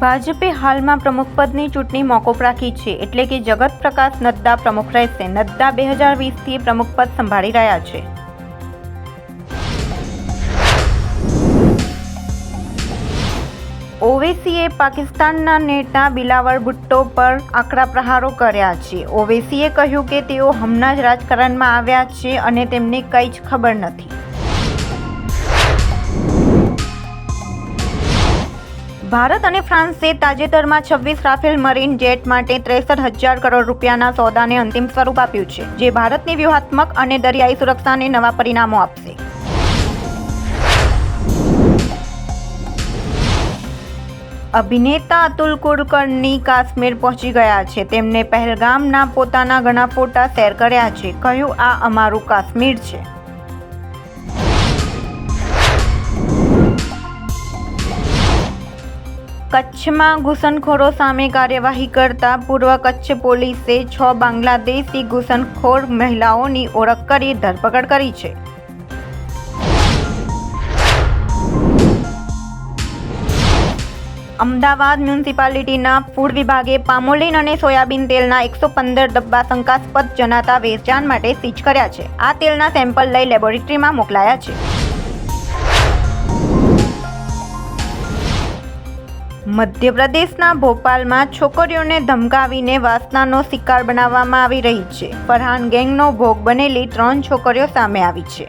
ભાજપે હાલમાં પ્રમુખપદની ચૂંટણી મોકૂફ રાખી છે એટલે કે જગત પ્રકાશ નડ્ડા પ્રમુખ રહેશે. નડ્ડા બે હજાર વીસથી પ્રમુખપદ સંભાળી રહ્યા છે. ઓવેસીએ પાકિસ્તાનના નેતા બિલાવર ભુટ્ટો પર આકરા પ્રહારો કર્યા છે. ઓવેસીએ કહ્યું કે તેઓ હમણાં જ રાજકારણમાં આવ્યા છે અને તેમને કંઈ જ ખબર નથી. ભારત અને ફ્રાન્સે તાજેતરમાં છવ્વીસ રાફેલ મરીન જેટ માટે ત્રેસઠ હજાર કરોડ રૂપિયાના સોદાને અંતિમ સ્વરૂપ આપ્યું છે, જે ભારતની વ્યૂહાત્મક અને દરિયાઈ સુરક્ષાને નવા પરિણામો આપશે. અભિનેતા અતુલ કુલકર્ણી કાશ્મીર પહોંચી ગયા છે. તેમને પહેલગામના પોતાના ઘણા ફોટા શેર કર્યા છે. કહ્યું, આ અમારું કાશ્મીર છે. કચ્છમાં ઘૂસણખોરો સામે કાર્યવાહી કરતા પૂર્વ કચ્છ પોલીસે છ બાંગ્લાદેશી ઘૂસણખોર મહિલાઓની ઓળખ કરી ધરપકડ કરી છે. અમદાવાદ મ્યુનિસિપાલિટીના ફૂડ વિભાગે પામોલીન અને સોયાબીન તેલના એકસો પંદર ડબ્બા શંકાસ્પદ જણાતા વેચાણ માટે સીઝ કર્યા છે. આ તેલના સેમ્પલ લઈ લેબોરેટરીમાં મોકલાયા છે. મધ્યપ્રદેશના ભોપાલમાં છોકરીઓને ધમકાવીને વાસનાનો શિકાર બનાવવામાં આવી રહી છે. ફરહાન ગેંગનો ભોગ બનેલી ત્રણ છોકરીઓ સામે આવી છે.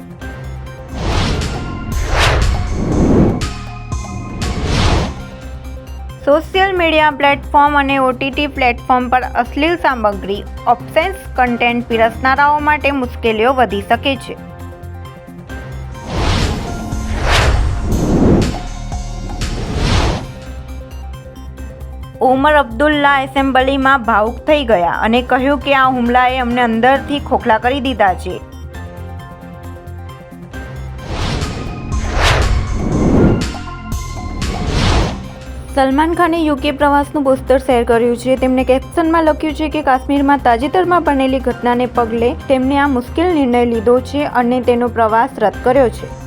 સોશિયલ મીડિયા પ્લેટફોર્મ અને ઓટીટી પ્લેટફોર્મ પર અશ્લીલ સામગ્રી ઓપ્સેન્સ કન્ટેન્ટ પીરસનારાઓ માટે મુશ્કેલીઓ વધી શકે છે. ઉમર અબ્દુલ્લા એસેમ્બલીમાં ભાવુક થઈ ગયા અને કહ્યું કે આ હુમલાએ અમને અંદરથી ખોખલા કરી દીધા છે. સલમાન ખાને યુકે પ્રવાસનું પોસ્ટર શેર કર્યું છે. તેમણે કેપ્શનમાં લખ્યું છે કે કાશ્મીરમાં તાજેતરમાં બનેલી ઘટનાને પગલે તેમણે આ મુશ્કેલ નિર્ણય લીધો છે અને તેનો પ્રવાસ રદ કર્યો છે.